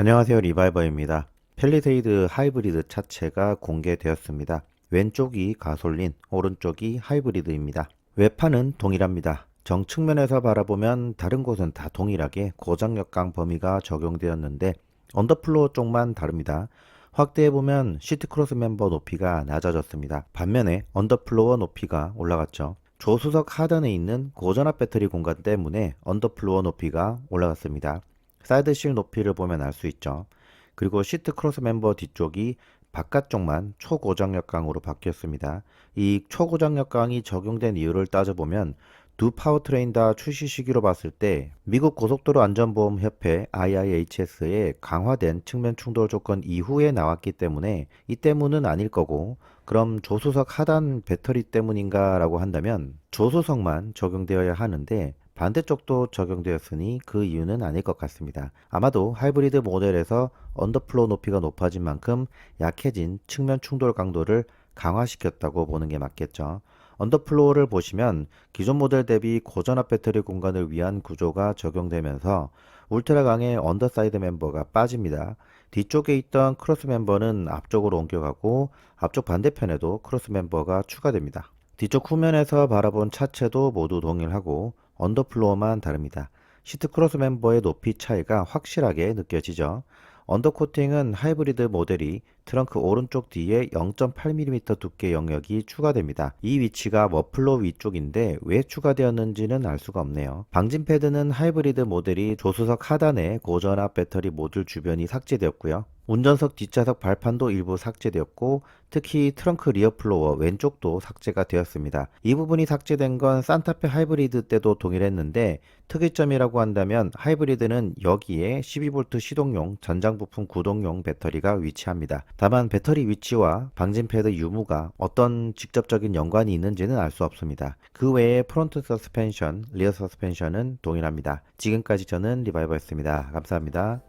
안녕하세요 리바이버입니다. 펠리세이드 하이브리드 차체가 공개되었습니다. 왼쪽이 가솔린, 오른쪽이 하이브리드입니다. 외판은 동일합니다. 정측면에서 바라보면 다른 곳은 다 동일하게 고장역강 범위가 적용되었는데 언더플로어 쪽만 다릅니다. 확대해보면 시트 크로스 멤버 높이가 낮아졌습니다. 반면에 언더플로어 높이가 올라갔죠. 조수석 하단에 있는 고전압 배터리 공간 때문에 언더플로어 높이가 올라갔습니다. 사이드 실 높이를 보면 알 수 있죠. 그리고 시트 크로스 멤버 뒤쪽이 바깥쪽만 초고장역강으로 바뀌었습니다. 이 초고장역강이 적용된 이유를 따져보면 두 파워트레인 다 출시 시기로 봤을 때 미국 고속도로 안전보험 협회 IIHS의 강화된 측면 충돌 조건 이후에 나왔기 때문에 이 때문은 아닐 거고 그럼 조수석 하단 배터리 때문인가 라고 한다면 조수석만 적용되어야 하는데 반대쪽도 적용되었으니 그 이유는 아닐 것 같습니다. 아마도 하이브리드 모델에서 언더플로우 높이가 높아진 만큼 약해진 측면 충돌 강도를 강화시켰다고 보는 게 맞겠죠. 언더플로우를 보시면 기존 모델 대비 고전압 배터리 공간을 위한 구조가 적용되면서 울트라 강의 언더사이드 멤버가 빠집니다. 뒤쪽에 있던 크로스 멤버는 앞쪽으로 옮겨가고 앞쪽 반대편에도 크로스 멤버가 추가됩니다. 뒤쪽 후면에서 바라본 차체도 모두 동일하고 언더플로어만 다릅니다. 시트 크로스 멤버의 높이 차이가 확실하게 느껴지죠. 언더코팅은 하이브리드 모델이 트렁크 오른쪽 뒤에 0.8mm 두께 영역이 추가됩니다. 이 위치가 머플러 위쪽인데 왜 추가되었는지는 알 수가 없네요. 방진 패드는 하이브리드 모델이 조수석 하단에 고전압 배터리 모듈 주변이 삭제되었고요. 운전석 뒷좌석 발판도 일부 삭제되었고 특히 트렁크 리어 플로어 왼쪽도 삭제가 되었습니다. 이 부분이 삭제된 건 산타페 하이브리드 때도 동일했는데 특이점이라고 한다면 하이브리드는 여기에 12V 시동용 전장 부품 구동용 배터리가 위치합니다. 다만 배터리 위치와 방진 패드 유무가 어떤 직접적인 연관이 있는지는 알 수 없습니다. 그 외에 프론트 서스펜션, 리어 서스펜션은 동일합니다. 지금까지 저는 리바이버였습니다. 감사합니다.